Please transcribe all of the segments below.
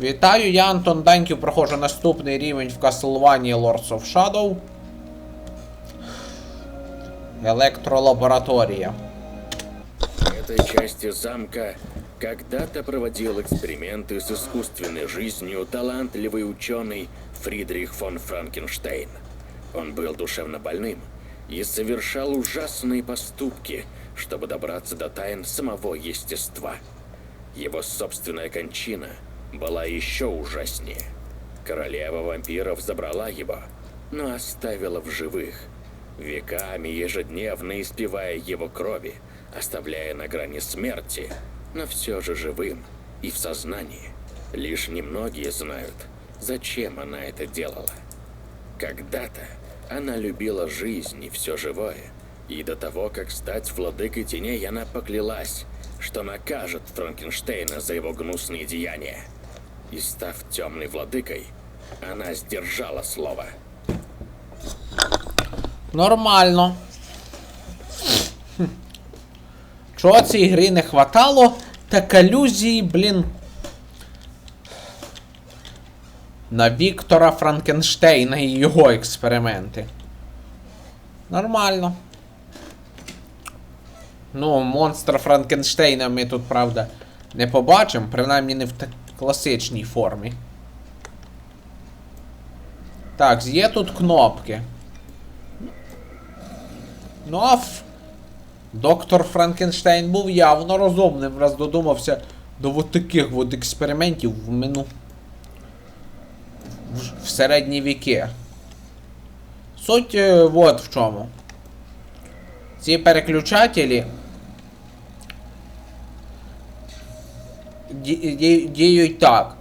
Вітаю, я Антон Даньків, проходжу наступний рівень в Castlevania Lords of Shadow. Електролабораторія. В этой части замка когда-то проводил эксперименты с искусственной жизнью талантливый ученый Фридрих фон Франкенштейн. Он был душевно больным и совершал ужасные поступки, чтобы добраться до тайн самого естества. Его собственная кончина была еще ужаснее. Королева вампиров забрала его, но оставила в живых, веками ежедневно испевая его крови, оставляя на грани смерти, но все же живым и в сознании. Лишь немногие знают, зачем она это делала. Когда-то она любила жизнь и все живое, и до того, как стать владыкой теней, она поклялась, что накажет Франкенштейна за его гнусные деяния. И став темной владыкой, она сдержала слово. Нормально. Чого цій грі не хватало? Так алюзії, блін. На Віктора Франкенштейна і його експерименти. Нормально. Ну, монстра Франкенштейна ми тут, правда, не побачимо, принаймні не в так класичній формі. Так, є тут кнопки. Ну, а доктор Франкенштейн був явно розумним, раз додумався до от таких от експериментів в мину. В, в середні віки. Суть е, от в чому. Ці переключателі діють так.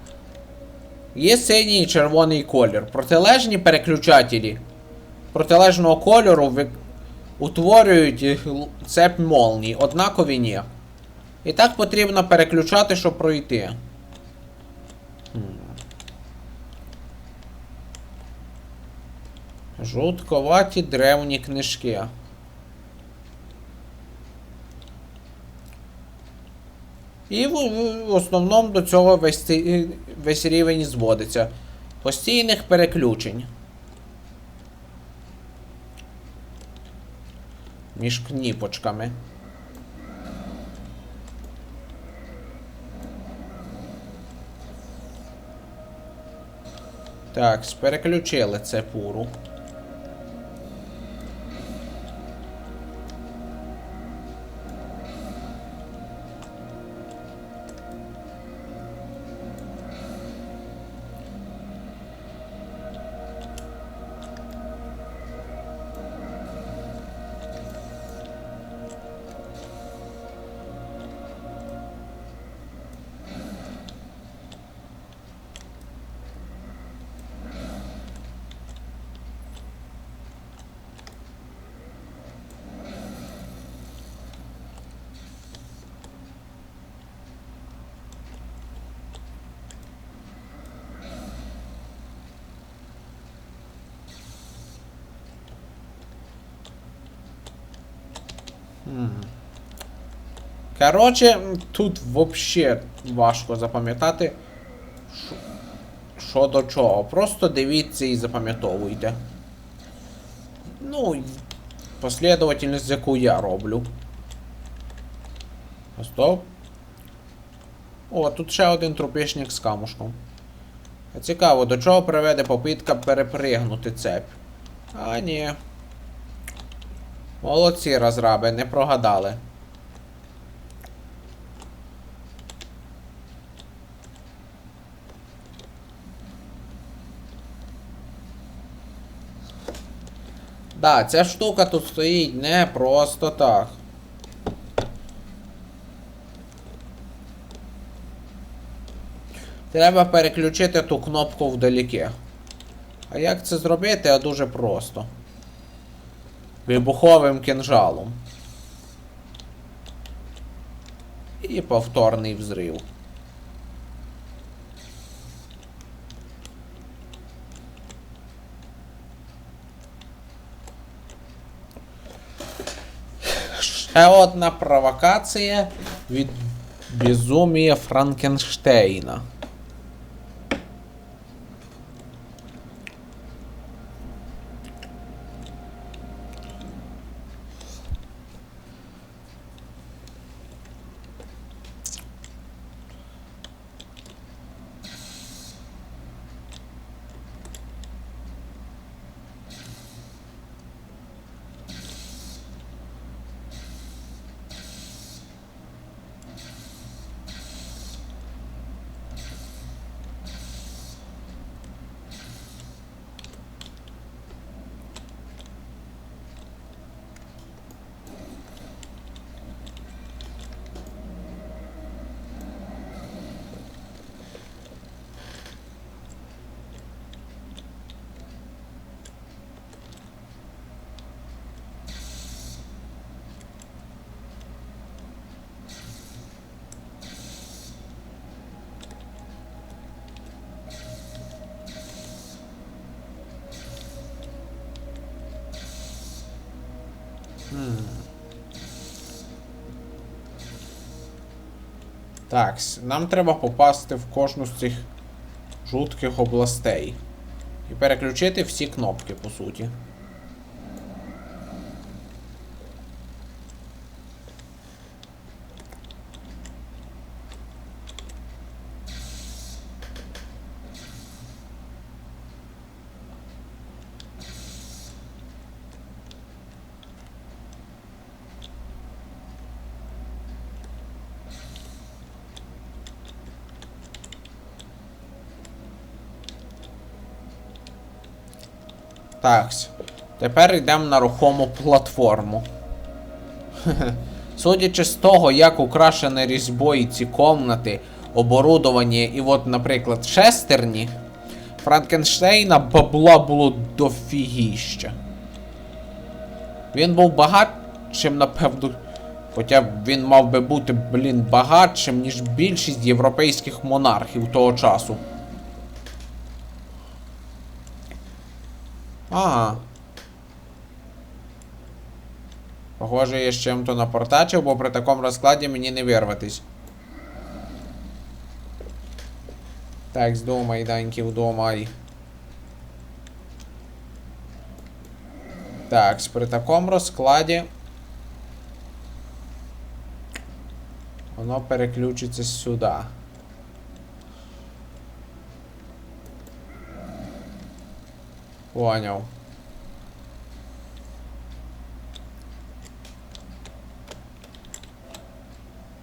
Є синій і червоний колір. Протилежні переключателі протилежного кольору утворюють е, л- цеп молній, однакові ні. І так потрібно переключати, щоб пройти. Жутковаті древні книжки. І в, в- основному до цього весь, цей- весь рівень зводиться. Постійних переключень. Між кніпочками. Так, переключили це пуру. Короче, тут вообще важко запам'ятати, що- до чого. Просто дивіться і запам'ятовуйте. Ну, послідовательність, яку я роблю. Стоп. О, тут ще один трупішник з камушком. Цікаво, до чого приведе попитка перепригнути цепь. А, ні. Молодці розраби, не прогадали. Да, ця штука тут стоїть не просто так. Треба переключити ту кнопку вдалеке. А як це зробити? А дуже просто. Вибуховим кинжалом. І повторний взрив. Ще одна провокація від безумія Франкенштейна. Так, нам треба попасти в кожну з цих жутких областей. І переключити всі кнопки, по суті. Так. Тепер йдемо на рухому платформу. Судячи з того, як украшені різьбою ці комнати, оборудовані і от, наприклад, шестерні, Франкенштейна бабла було дофігіща. Він був багатшим, напевно. Хоча він мав би бути, блін, багатшим, ніж більшість європейських монархів того часу. Ага. Похоже, я з чим-то напортачив, бо при такому розкладі мені не вирватись. Так, здумай, Даньки, вдумай. Так, при такому розкладі. Воно переключиться сюди. Поняв.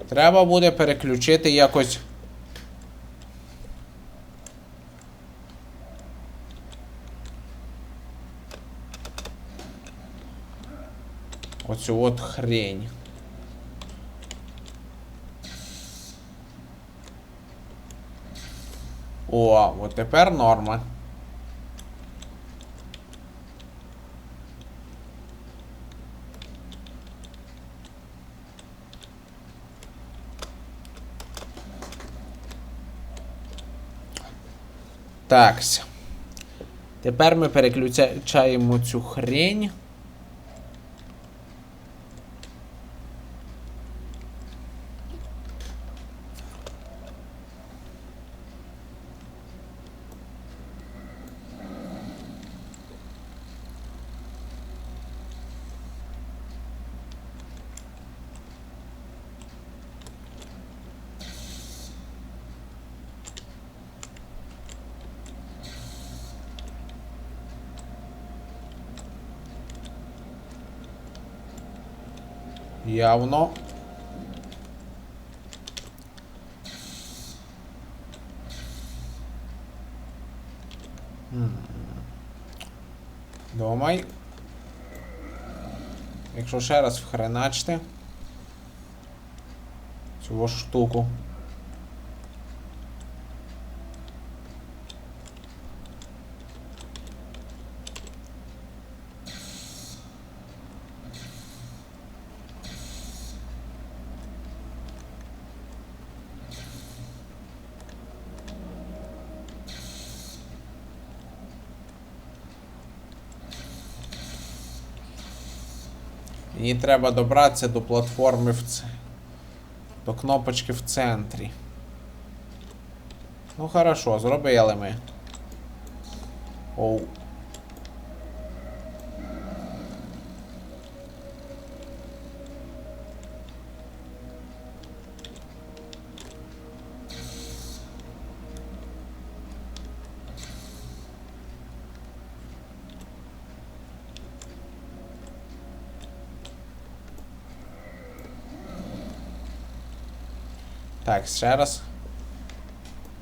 Треба буде переключити якось. Оцю от хрень. О, от тепер норма. Такс. Тепер ми переключаємо цю хрень. Явно. Думай. Якщо ще раз вхреначити цю штуку. Мені треба добратися до платформи в ц... до кнопочки в центрі. Ну хорошо, зробили ми. Оу. Так, ще раз.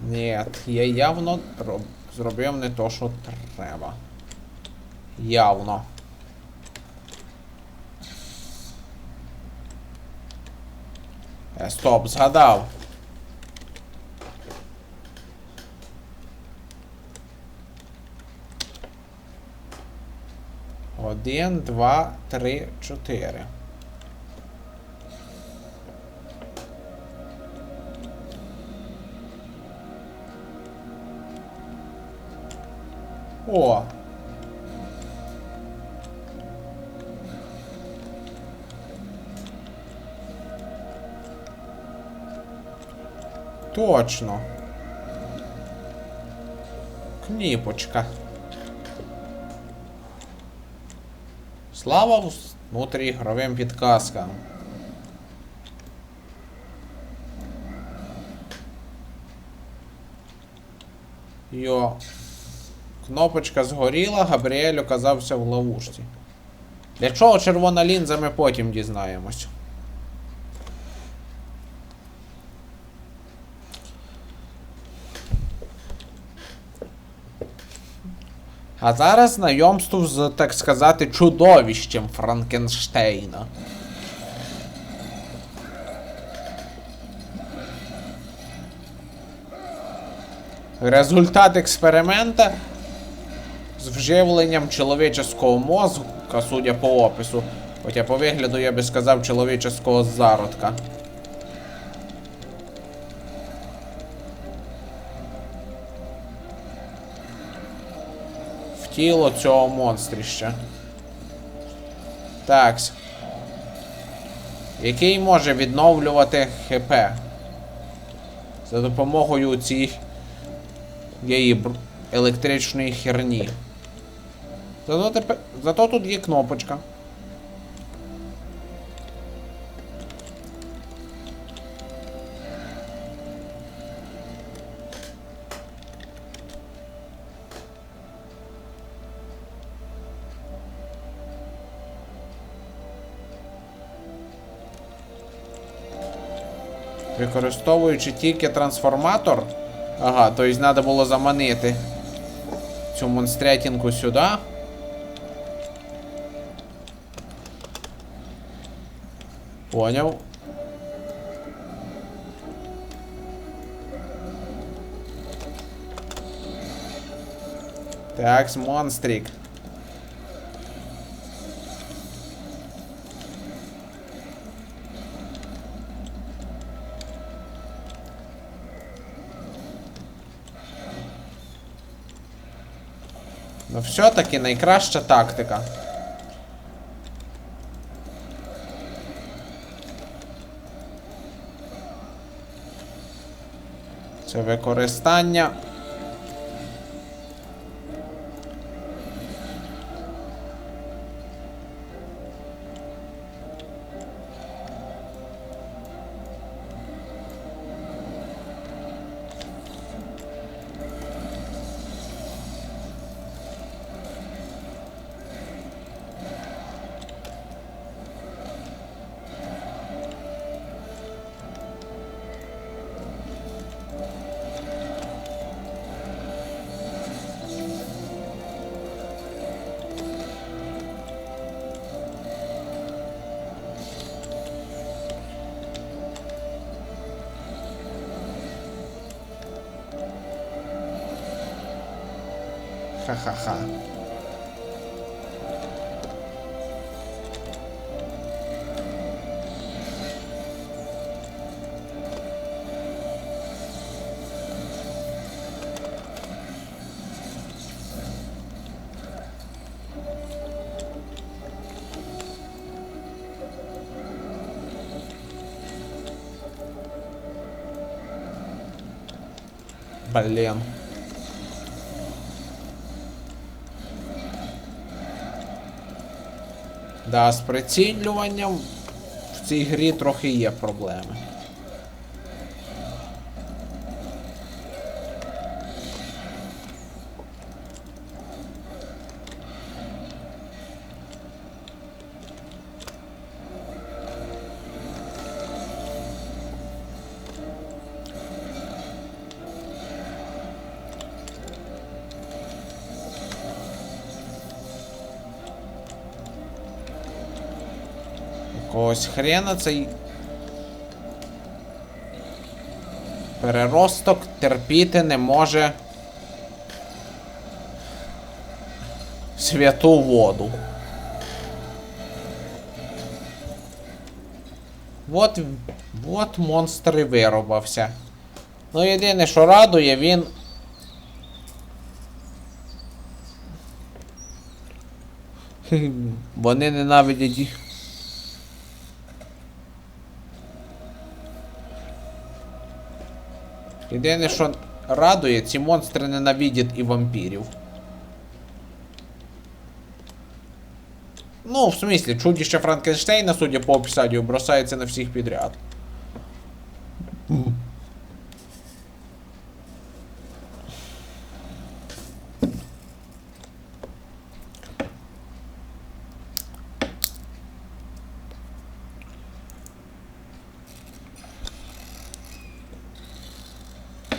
Ні, я явно зробив не то, що треба. Явно. Е, стоп, згадав. Один, два, три, чотири. О! Точно. Кніпочка. Слава внутріігровим підказкам. Йо. Кнопочка згоріла, Габріель оказався в ловушці. Для чого червона лінза, ми потім дізнаємось. А зараз знайомство з, так сказати, чудовищем Франкенштейна. Результат експеримента вживленням чоловічого мозка, судя по опису. Хоча по вигляду я би сказав чоловічого зародка. В тіло цього монстрища. Такс. Який може відновлювати ХП. За допомогою цієї електричної херні. Зато, тепер, зато тут є кнопочка. Використовуючи тільки трансформатор. Ага, тобто треба було заманити цю монстрятінку сюди. Поняв. Так, монстрик. Ну все-таки найкраща тактика. Це використання. Ха-ха-ха. Блін. Да, з прицінюванням в цій грі трохи є проблеми. Якогось хрена цей. Переросток терпіти не може. Святу воду. Вот, вот монстр і виробався. Ну, єдине, що радує, він. Вони ненавидять їх. Єдине, що радує, ці монстри ненавидять і вампірів. Ну, в смислі, чудище Франкенштейна, судя по описанню, бросається на всіх підряд.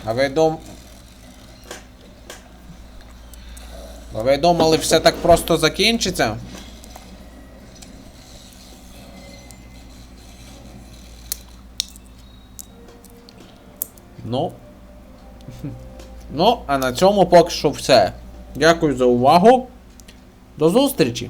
А ви дум... А ви думали, все так просто закінчиться? Ну. Ну, а на цьому поки що все. Дякую за увагу. До зустрічі!